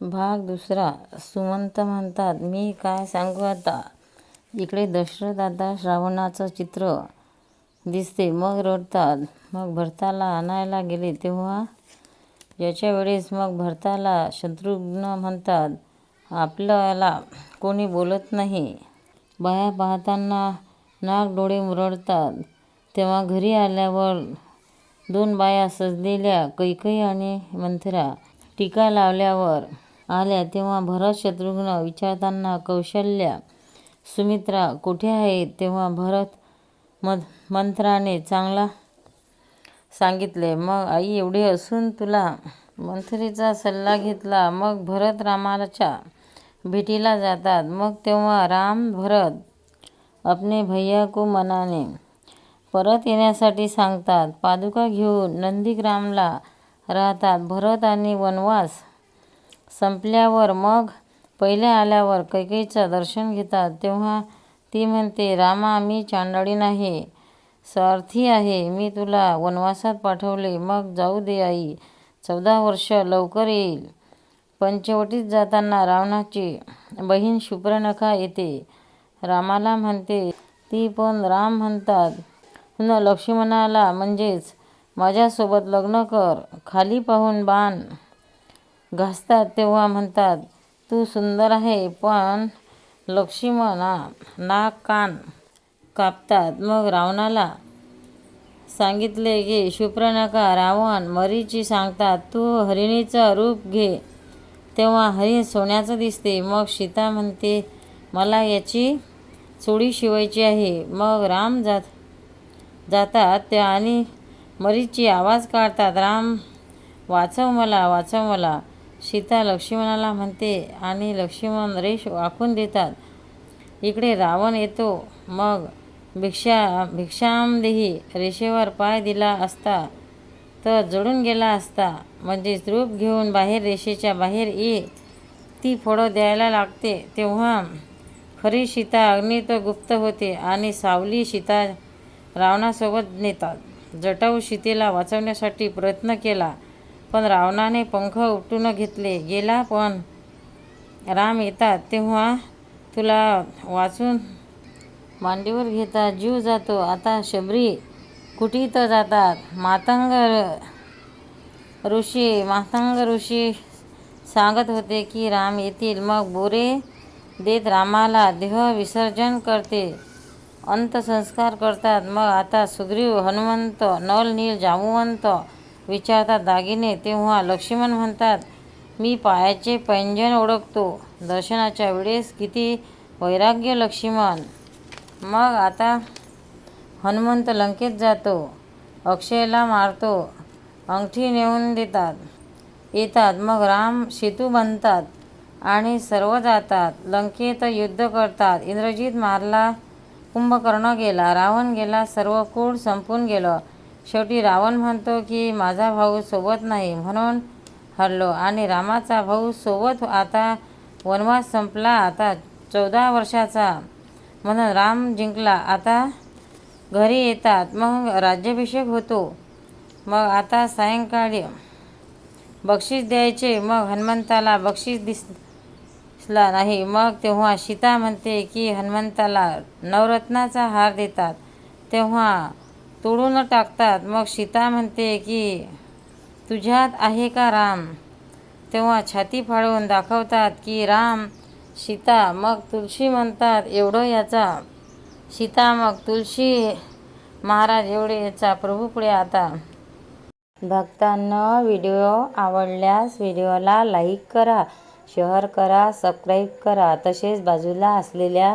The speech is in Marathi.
भाग दुसरा. सुमंत म्हणतात मी काय सांगू आता? इकडे दशरथ आता श्रावणाचं चित्र दिसते. मग रडतात. मग भरताला आणायला गेले तेव्हा? याच्या वेळेस मग भरताला शत्रुघ्न म्हणतात आपल्याला कोणी बोलत नाही. बाया पाहताना नाक डोळे मुरडतात. तेव्हा घरी आल्यावर दोन बाया सजलेल्या कैकई आणि मंथरा टीका लावल्यावर आल्या तेव्हा भरत शत्रुघ्न विचारताना कौशल्या सुमित्रा कुठे आहेत तेव्हा भरत मध मंथराने चांगला सांगितले मग आई एवढे असून तुला मंथरीचा सल्ला घेतला मग भरत रामाच्या भेटीला जातात. मग तेव्हा राम भरत अपने भैया को मनाने परत येण्यासाठी सांगतात. पादुका घेऊन नंदीग्रामला राहतात. भरत आणि वनवास संपल्यावर मग पहिले आल्यावर कैकेयीचं दर्शन घेतात तेव्हा ती म्हणते रामा मी चांडाळी नाही. सारथी आहे. मी तुला वनवासात पाठवले. मग जाऊ दे आई. चौदा वर्ष लवकर येईल. पंचवटीत जाताना रावणाची बहीण शुभ्रनखा येते. रामाला म्हणते ती पण राम म्हणतात. न लक्ष्मणाला म्हणजेच माझ्यासोबत लग्न कर. खाली पाहून बाण घासतात तेव्हा म्हणतात तू सुंदर आहे पण लक्ष्मणा नाक कान कापतात. मग रावणाला सांगितले की शुभ्रनखा रावण मरीची सांगतात तू हरिणीचं रूप घे. तेव्हा हरिण सोन्याचं दिसते. मग सीता म्हणते मला याची चोळी शिवायची आहे. मग राम जात जातात ते आणि मरीची आवाज काढतात राम वाचव मला वाचव मला. सीता लक्ष्मणाला म्हणते आणि लक्ष्मण रेष वाकून देतात. इकडे रावण येतो. मग भिक्षा भिक्षामदेही रेषेवर पाय दिला असता तर जळून गेला असता. म्हणजे रूप घेऊन बाहेर रेषेच्या बाहेर ये. ती फळं द्यायला लागते. तेव्हा खरी सीता अग्नित गुप्त होते आणि सावली सीता रावणासोबत नेतात. जटाऊ सीतेला वाचवण्यासाठी प्रयत्न केला. पण रावणाने पंख उपटून घेतले. गेला पण. राम येतात तेव्हा तुला वाचून मांडीवर घेतात. जीव जातो. आता शबरी कुटीत जातात. मातंग ऋषी मातंग ऋषी सांगत होते की राम येतील. मग बोरे देत रामाला देह विसर्जन करते. अंतसंस्कार करतात. मग आता सुग्रीव हनुमंत नल नील जामुवंत विचारतात दागिने तेव्हा लक्ष्मण म्हणतात मी पायाचे पैंजण ओळखतो. दर्शनाच्या वेळेस किती वैराग्य लक्ष्मण. मग आता हनुमंत लंकेत जातो अक्षयला मारतो अंगठी नेऊन देतात येतात मग राम सेतू बनतात आणि सर्व जातात. लंकेत युद्ध करतात. इंद्रजित मारला कुंभकर्ण गेला रावण गेला सर्व कुळ संपून गेलं. शेवटी रावण म्हणतो की माझा भाऊ सोबत नाही म्हणून हरलो. आणि रामाचा भाऊ सोबत आता वनवास संपला. आता चौदा वर्षाचा. म्हणून राम जिंकला. आता घरी येतात. मग राज्याभिषेक होतो. मग आता सायंकाळी बक्षीस द्यायचे. मग हनुमंताला बक्षीस दिसला नाही. मग तेव्हा सीता म्हणते की हनुमंताला नवरत्नाचा हार देतात. तेव्हा तोडून टाकतात. मग सीता म्हणते की तुझ्यात आहे का राम? तेव्हा छाती फाडून दाखवतात की राम सीता मग तुळशी म्हणतात एवढं याचा. सीता मग तुळशी महाराज एवढे याचा प्रभूपुढे आता. भक्तांना व्हिडिओ आवडल्यास व्हिडिओला लाईक करा शेअर करा सबस्क्राईब करा. तसेच बाजूला असलेल्या